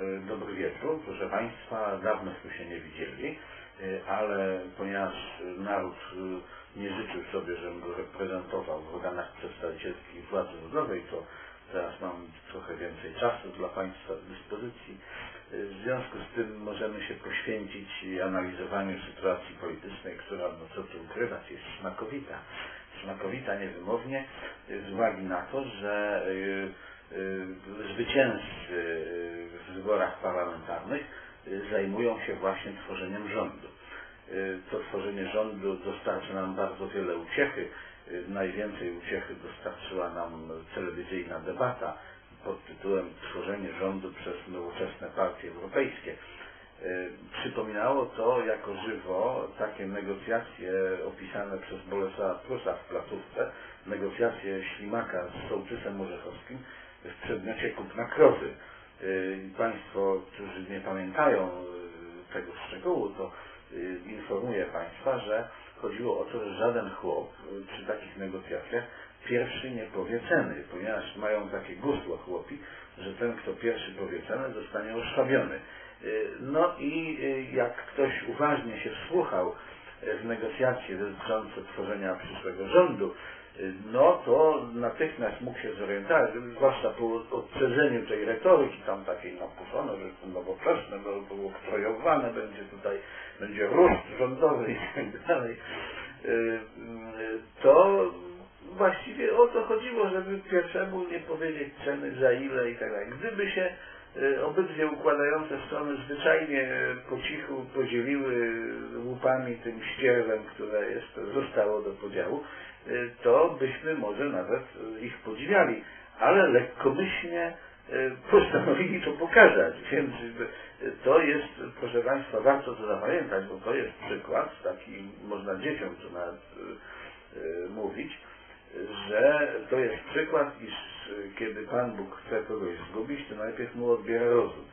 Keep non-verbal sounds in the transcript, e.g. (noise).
E, Dobry wieczór. Proszę Państwa, dawnośmy się nie widzieli, e, ale ponieważ naród e, nie życzył sobie, żebym go reprezentował w organach przedstawicielskich władzy ludowej, to teraz mam trochę więcej czasu dla Państwa w dyspozycji. W związku z tym możemy się poświęcić analizowaniu sytuacji politycznej, która, no co tu ukrywać, jest smakowita. Smakowita niewymownie z uwagi na to, że zwycięzcy wyborach parlamentarnych y, zajmują się właśnie tworzeniem rządu. Y, To tworzenie rządu dostarczy nam bardzo wiele uciechy. Y, Najwięcej uciechy dostarczyła nam telewizyjna debata pod tytułem Tworzenie rządu przez nowoczesne partie europejskie. Przypominało to jako żywo takie negocjacje opisane przez Bolesława Prusa w placówce, negocjacje Ślimaka z sołtysem Orzechowskim w przedmiocie kupna krowy. Y, Państwo, którzy nie pamiętają y, tego szczegółu, to y, informuję Państwa, że chodziło o to, że żaden chłop przy takich negocjacjach pierwszy nie powie ceny, ponieważ mają takie gusło chłopi, że ten, kto pierwszy powie cenę, zostanie oszwabiony. No i jak ktoś uważnie się wsłuchał w negocjacje dotyczące tworzenia przyszłego rządu, no to natychmiast mógł się zorientować, zwłaszcza po odcedzeniu tej retoryki tam takiej napuszono, że to nowoczesne, no, to oktrojowane będzie tutaj, będzie różd rządowy i tak dalej, y, y, to właściwie o to chodziło, żeby pierwszemu nie powiedzieć ceny za ile i tak dalej. Gdyby się obydwie układające strony zwyczajnie po cichu podzieliły łupami tym ścierwem, które jeszcze zostało do podziału, y, to byśmy może nawet ich podziwiali, ale lekkomyślnie y, postanowili to pokazać, (laughs) więc to jest, proszę Państwa, warto to zapamiętać, bo to jest przykład, taki można dzieciom nawet mówić, że to jest przykład, iż kiedy Pan Bóg chce kogoś zgubić, to najpierw mu odbiera rozum.